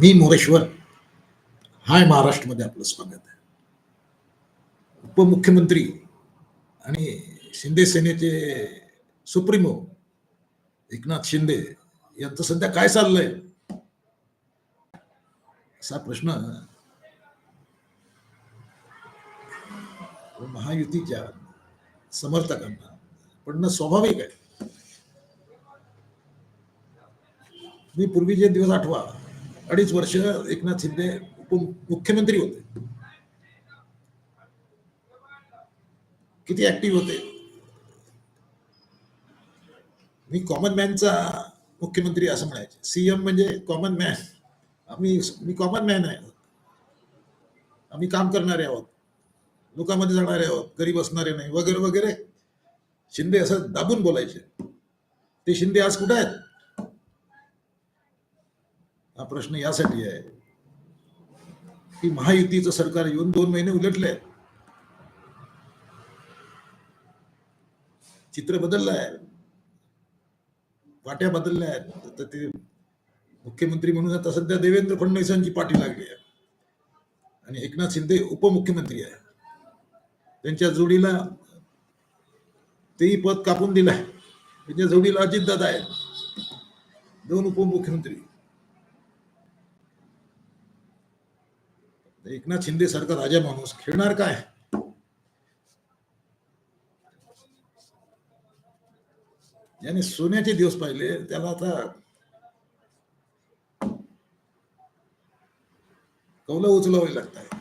मी मोरेश्वर. हाय महाराष्ट्रमध्ये आपलं स्वागत आहे. उपमुख्यमंत्री आणि शिंदे सेनेचे सुप्रीमो एकनाथ शिंदे यांचं सध्या काय चाललंय? असा प्रश्न महायुतीच्या समर्थकांना पडणं स्वाभाविक आहे. मी पूर्वीचे दिवस आठवा अडीच वर्ष एकनाथ शिंदे उपमुख्यमंत्री होते. किती ऍक्टिव्ह होते. मी कॉमन मॅनचा मुख्यमंत्री असं म्हणायचे. सीएम म्हणजे कॉमन मॅन आम्ही मी कॉमन मॅन आहे. आम्ही काम करणारे आहोत. लोकांमध्ये जाणारे आहोत. घरी बसणारे नाही. वगैरे वगैरे. शिंदे असं दाबून बोलायचे. ते शिंदे आज कुठे आहेत? हा प्रश्न यासाठी आहे. की महायुतीचं सरकार येऊन दोन महिने उलटले चित्र बदललं आहे वाट्या बदलल्या आहेत तर ते मुख्यमंत्री म्हणून आता सध्या देवेंद्र फडणवीसांची पाठी लागली आहे. आणि एकनाथ शिंदे उपमुख्यमंत्री आहे. त्यांच्या जोडीला तेही पद कापून दिलं आहे त्यांच्या जोडीला अजितदादा आहे दोन उपमुख्यमंत्री. एकनाथ शिंदे सारखा राजा माणूस. खेळणार काय? याने सोन्याचे दिवस पाहिले. त्याला आता कौलं उचलावी लागत आहे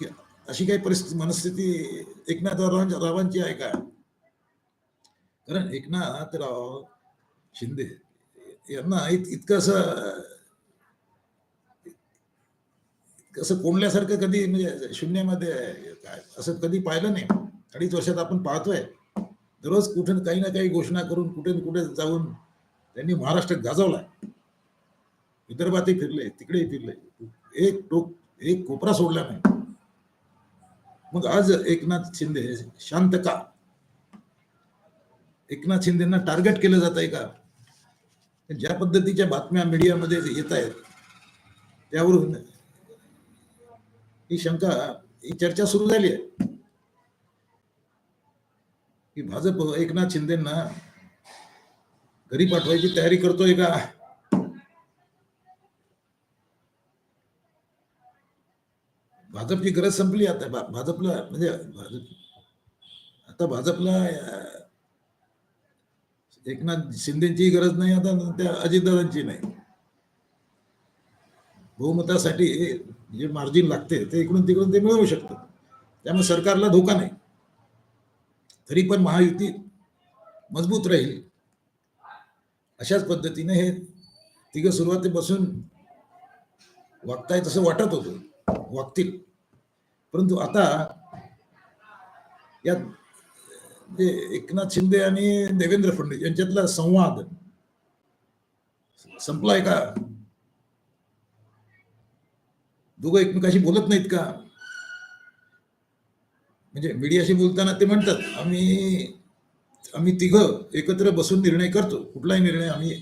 की अशी काही परिस्थिती मनस्थिती एकनाथ रावांची आहे का? कारण एकनाथराव शिंदे यांना इत इतकं असं असं कोंडल्यासारखं कधी म्हणजे शून्यामध्ये काय? असं कधी पाहिलं नाही. अडीच वर्षात आपण पाहतोय. दररोज कुठे काही ना काही घोषणा करून कुठे न कुठे जाऊन त्यांनी महाराष्ट्र गाजवलाय. विदर्भातही फिरले तिकडेही फिरले एक टोक एक कोपरा सोडला नाही. मग आज एकनाथ शिंदे शांत का? एकनाथ शिंदेना टार्गेट केलं जात आहे का? ज्या पद्धतीच्या बातम्या मीडियामध्ये येत आहेत त्यावरून ही शंका ही चर्चा सुरू झाली आहे. की भाजप एकनाथ शिंदेना घरी पाठवायची तयारी करतोय का? भाजपची गरज संपली आता. भाजपला म्हणजे भाजप आता भाजपला एकनाथ शिंदेची गरज नाही आता त्या अजितदादांची नाही. बहुमतासाठी जे मार्जिन लागते ते इकडून तिकडून ते मिळवू शकतात त्यामुळे सरकारला धोका नाही. तरी पण महायुती मजबूत राहील. अशाच पद्धतीने हे तिघं सुरुवातीपासून वागताय तसं वाटत होतं. वागतील. परंतु आता यात जे एकनाथ शिंदे आणि देवेंद्र फडणवीस यांच्यातला संवाद संपलाय का दोघं एकमेकाशी बोलत नाहीत का? म्हणजे मीडियाशी बोलताना ते म्हणतात आम्ही आम्ही तिघं एकत्र बसून निर्णय करतो. कुठलाही निर्णय आम्ही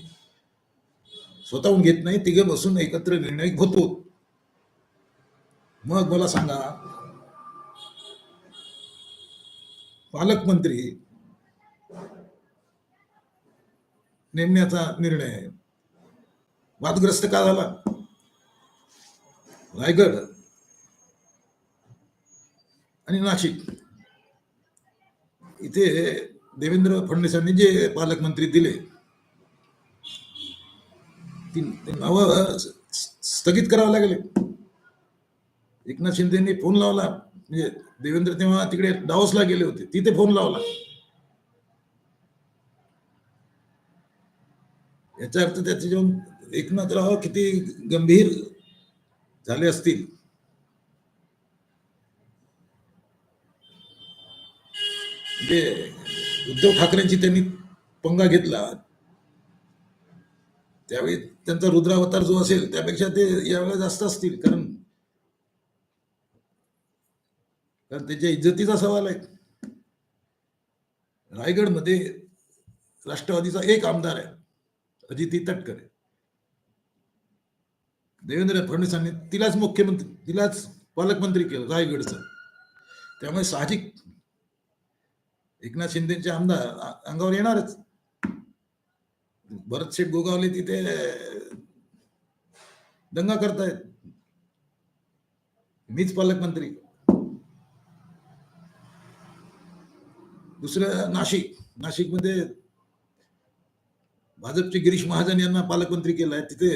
स्वतःहून घेत नाही. तिघं बसून एकत्र निर्णय होतो मग मला सांगा पालकमंत्री नेमण्याचा निर्णय वादग्रस्त का झाला? रायगड आणि नाशिक. इथे देवेंद्र फडणवीसांनी जे पालकमंत्री दिले ती नावं स्थगित करावं लागले. एकनाथ शिंदेनी फोन लावला. म्हणजे देवेंद्र तेव्हा तिकडे डावसला गेले होते. तिथे फोन लावला. याचा अर्थ त्याचे जेव्हा एकनाथराव किती गंभीर झाले असतील. म्हणजे उद्धव ठाकरेंची त्यांनी पंगा घेतला. त्यावेळी त्यांचा रुद्रावतार जो असेल त्यापेक्षा ते यावेळेला जास्त असतील कारण कारण त्याच्या इज्जतीचा सवाल आहे. रायगडमध्ये राष्ट्रवादीचा एक आमदार आहे अजिती तटकरे. देवेंद्र फडणवीसांनी तिलाच मुख्यमंत्री तिलाच पालकमंत्री केलं रायगडचं त्यामुळे साहजिक. एकनाथ शिंदेचे आमदार अंगावर येणारच. भरत शेठ गोगावले तिथे दंगा करतायत. मीच पालकमंत्री. दुसरं नाशिक नाशिकमध्ये भाजपचे गिरीश महाजन यांना पालकमंत्री केलाय तिथे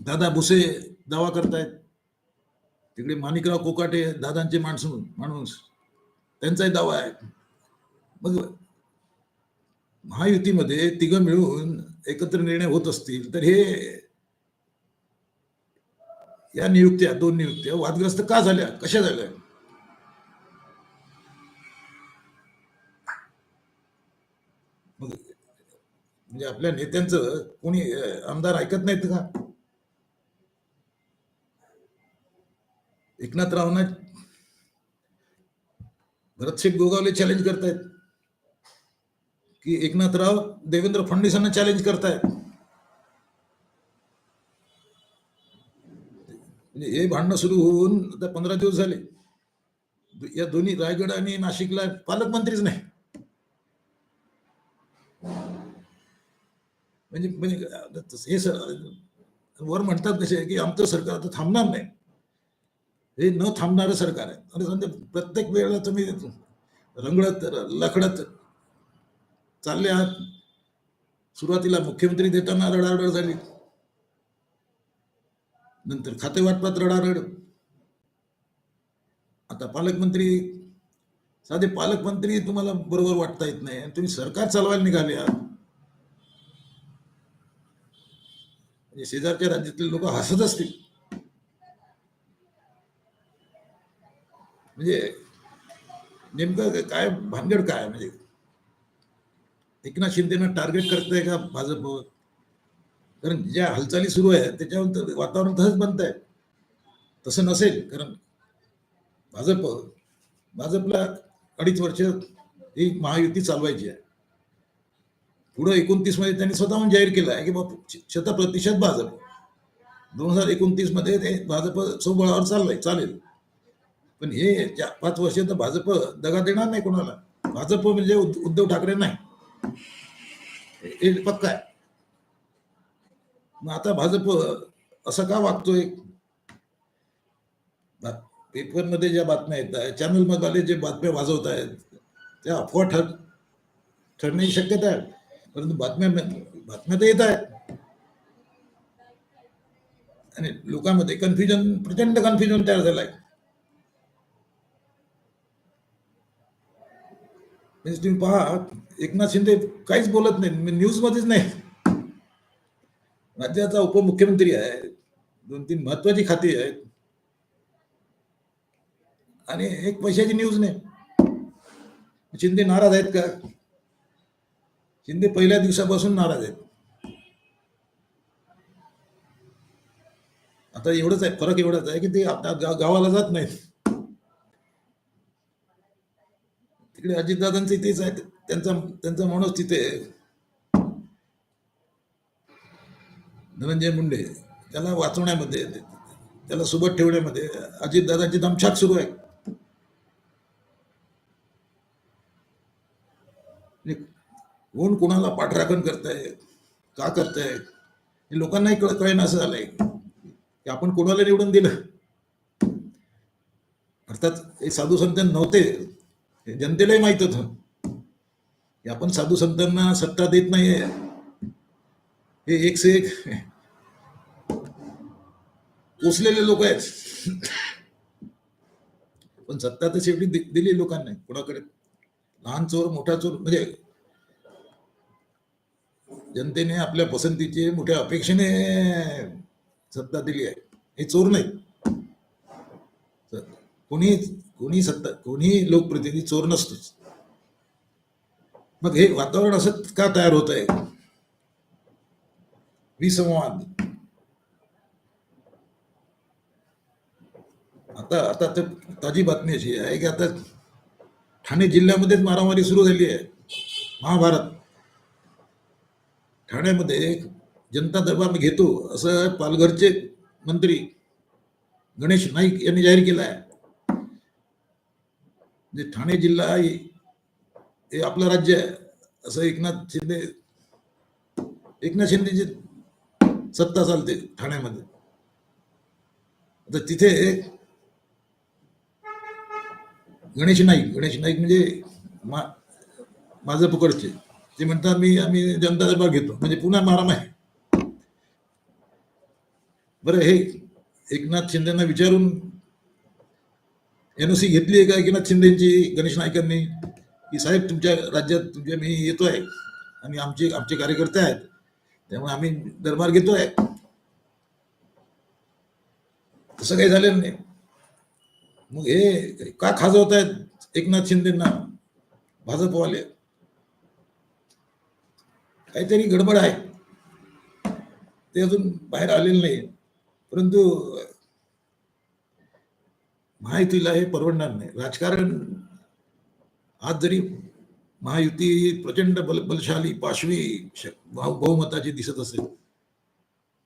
दादा भुसे दावा करतायत. तिकडे माणिकराव कोकाटे दादांचे माणसून माणूस त्यांचाही दावा आहे. मग महायुतीमध्ये तिघं मिळून एकत्र निर्णय होत असतील तर हे या नियुक्त्या दोन नियुक्त्या वादग्रस्त का झाल्या? कशा झाल्या? म्हणजे आपल्या नेत्यांचं कोणी आमदार ऐकत नाहीत का? एकनाथरावांना भरतशेठ गोगावले चॅलेंज करतायत. की एकनाथराव देवेंद्र फडणवीसांना चॅलेंज करतायत. म्हणजे हे भांडणं सुरू होऊन आता पंधरा दिवस झाले. या दोन्ही रायगड आणि नाशिकला पालकमंत्रीच नाही. म्हणजे म्हणजे हे सर वर म्हणतात कसे की आमचं सरकार आता थांबणार नाही. हे न थांबणारं सरकार आहे. आणि समजा प्रत्येक वेळेला तुम्ही रंगडत लखडत चालले आहात. सुरुवातीला मुख्यमंत्री देताना रडारड झाली. नंतर खाते वाटपात रडारड. आता पालकमंत्री साधे पालकमंत्री तुम्हाला बरोबर वाटता येत नाही. आणि तुम्ही सरकार चालवायला निघाले आहात. म्हणजे शेजारच्या राज्यातले लोक हसत असतील. म्हणजे नेमकं काय भानगड काय? म्हणजे एकनाथ शिंदेना टार्गेट करताय का भाजप कारण ज्या हालचाली सुरू आहेत त्याच्यावर वातावरण तसंच बनत आहे तसं नसेल कारण भाजप भाजपला अडीच वर्ष ही महायुती चालवायची आहे. पुढं एकोणतीसमध्ये त्यांनी स्वतःहून जाहीर केलं आहे की बाबा शतप्रतिशत भाजप. दोन हजार एकोणतीसमध्ये ते भाजप सोबळावर चाललंय चालेल. पण हे चार पाच वर्ष तर भाजप दगा देणार नाही कोणाला. भाजप म्हणजे उद्धव ठाकरे नाही. पक्का आहे. मग आता भाजप असं का वागतोय? पेपरमध्ये ज्या बातम्या येत आहेत चॅनलमध्ये जे बातम्या वाजवत आहेत त्या अफवा ठर ठरण्याची शक्यता आहे. परंतु बातम्या बातम्या तर येत आहेत. आणि लोकांमध्ये कन्फ्युजन प्रचंड कन्फ्युजन तयार झालाय. म्हणजे तुम्ही पहा एकनाथ शिंदे काहीच बोलत नाही न्यूज मध्येच नाही. राज्याचा उपमुख्यमंत्री आहे दोन तीन महत्वाची खाती आहेत. आणि एक पैशाची न्यूज नाही. शिंदे नाराज आहेत का? शिंदे पहिल्या दिवसापासून नाराज आहेत. आता एवढंच आहे फरक एवढाच आहे की ते आता गावाला जात नाहीत. तिकडे अजितदादांचं तेच आहे. त्यांचा त्यांचा माणूस तिथे. धनंजय मुंडे त्याला वाचवण्यामध्ये त्याला सोबत ठेवण्यामध्ये अजितदादांची दमछाक सुरू आहे. म्हणजे कोण कोणाला पाठराखण करताय का करताय हे लोकांनाही कळ कळेन असं झालंय. की आपण कोणाला निवडून दिलं? अर्थात हे साधू संत नव्हते. हे जनतेलाही माहीत होतं. की आपण साधू संतांना सत्ता देत नाहीये. हे एक से एक पोचलेले लोक आहेत. पण सत्ता तर शेवटी दिली लोकांना कोणाकडे? लहान चोर मोठा चोर म्हणजे जनतेने आपल्या पसंतीचे मोठ्या अपेक्षेने सत्ता दिली आहे. हे चोर नाहीत. कोणी कोणी सत्ता कोणी लोकप्रतिनिधी चोर नसतोच. मग हे वातावरण असं का तयार होत आहे? विसंवाद आता आता तर ताजी बातमी अशी आहे की आता ठाणे जिल्ह्यामध्येच मारामारी सुरू झाली आहे. महाभारत. ठाण्यामध्ये जनता दरबार घेतो असं पालघरचे मंत्री गणेश नाईक यांनी जाहीर केला आहे. म्हणजे ठाणे जिल्हा हे हे आपलं राज्य आहे. असं एकनाथ शिंदे एकनाथ शिंदेची सत्ता चालते ठाण्यामध्ये. आता तिथे गणेश नाईक गणेश नाईक म्हणजे मा माझं पुकडचे ते म्हणतात मी आम्ही जनता दरबार घेतो. म्हणजे पुन्हा माराम आहे. बरं हे एकनाथ शिंदेना विचारून एनओसी घेतली आहे का एकनाथ शिंदेची गणेश नायकांनी की साहेब तुमच्या राज्यात तुमच्या मी येतो आहे आणि आमचे आमचे कार्यकर्ते आहेत. त्यामुळे आम्ही दरबार घेतोय. तसं काही झालेलं नाही. मग हे का खाजवत आहेत एकनाथ शिंदेना? भाजपवाले. काहीतरी गडबड आहे. ते अजून बाहेर आलेलं नाही. परंतु महायुतीला हे परवडणार नाही. राजकारण आज जरी महायुती प्रचंड बल बलशाली पाशवी श- बहुमताची दिसत असेल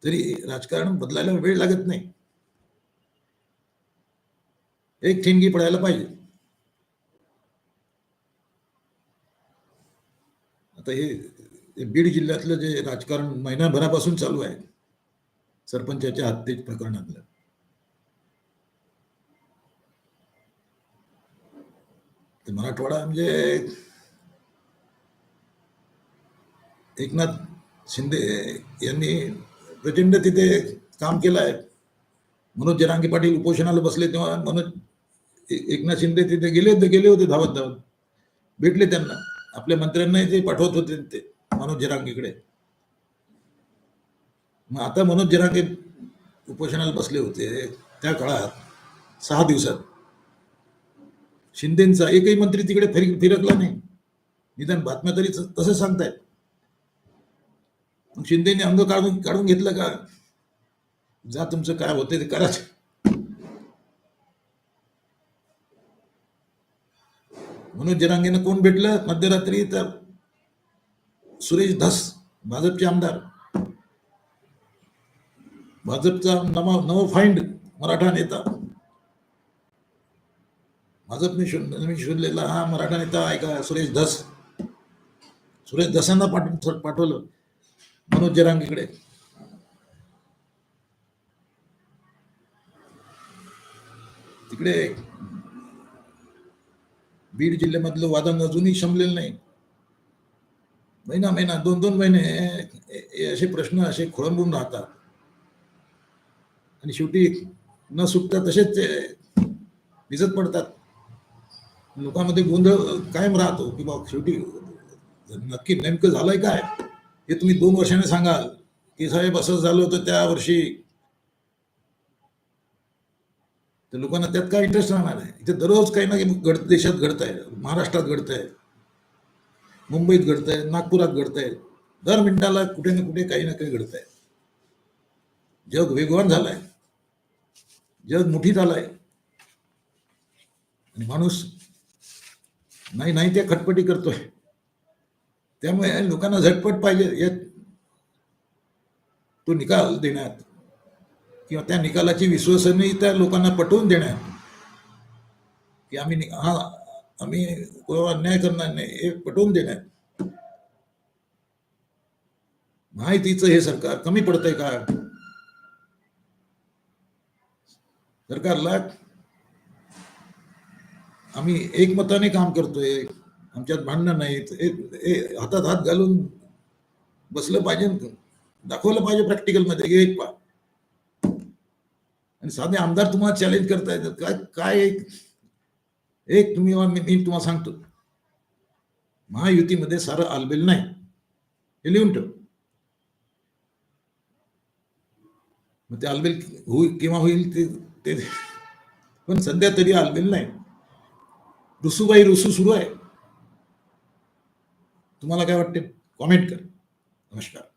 तरी राजकारण बदलायला वेळ लागत नाही. एक ठिणगी पडायला पाहिजे. आता हे हे बीड जिल्ह्यातलं जे राजकारण महिनाभरापासून चालू आहे सरपंचाच्या हत्ये प्रकरणातलं. ते मराठवाडा म्हणजे एकनाथ शिंदे यांनी प्रचंड तिथे काम केलं आहे. मनोज जरांगे पाटील उपोषणाला बसले तेव्हा मनोज एकनाथ शिंदे तिथे गेले होते गेले होते धावत धावत. भेटले त्यांना. आपल्या मंत्र्यांनाही ते पाठवत होते ते मनोज जरांगेकडे. मग आता मनोज जरांगे उपोषणाला बसले होते त्या काळात सहा दिवसात. शिंदेचा एकही मंत्री तिकडे फिर फिरकला नाही. निदान बातम्या तरी तसं सांगतायत. मग शिंदेने अंग काढून काढून घेतलं का? जा तुमचं काय होते ते कराच मनोज जरांगेनं कोण भेटलं? मध्यरात्री तर सुरेश धस भाजपचे आमदार. भाजपचा नवा नवा फाईंड मराठा नेता. भाजपने शोध नवीन शोधलेला हा मराठा नेता ऐका सुरेश धस. सुरेश धसांना पाठ पाठवलं. मनोज जरांगीकडे. तिकडे बीड जिल्ह्यामधलं वादंग अजूनही शमलेलं नाही. महिना महिना दोन दोन महिने असे प्रश्न असे खोळंबून राहतात. आणि शेवटी न सुटता तसेच भिजत पडतात. लोकांमध्ये गोंधळ कायम राहतो की बा शेवटी नक्की नेमकं झालंय काय? हे तुम्ही दोन वर्षाने सांगाल. की साहेब असं झालं होतं त्या वर्षी. तर लोकांना त्यात काय इंटरेस्ट राहणार आहे? इथे दररोज काही ना काही घड देशात घडत आहे महाराष्ट्रात घडत आहे मुंबईत घडत आहे नागपुरात घडत आहे दर मिनिटाला कुठे ना कुठे काही ना काही घडत आहे जग वेगवान झालाय. जग मोठी झालाय आणि माणूस नाही नाही त्या खटपटी करतोय. त्यामुळे लोकांना झटपट पाहिजे यात तो निकाल देण्यात किंवा त्या निकालाची विश्वसनीयता लोकांना पटवून देण्यात की आम्ही हा आम्ही कोणावर अन्याय करणार नाही हे पटवून देण्यात. माहितीचं हे सरकार कमी पडतंय का? सरकारला आम्ही एकमताने काम करतोय. आमच्यात भांडणं नाहीत. हातात हात घालून बसलं पाहिजे दाखवलं पाहिजे प्रॅक्टिकलमध्ये. एक पा. आणि साधे आमदार तुम्हाला चॅलेंज करतायत काय काय एक एक तुम्ही मी तुम्हाला सांगतो. महायुतीमध्ये सारं आलबेल नाही. हे लिहून ठेव. मग ते आलबेल होईल केव्हा होईल ते ते. पण सध्या तरी आलबेल नाही. रुसूबाई रुसू सुरू आहे. तुम्हाला काय वाटते? कॉमेंट कर. नमस्कार.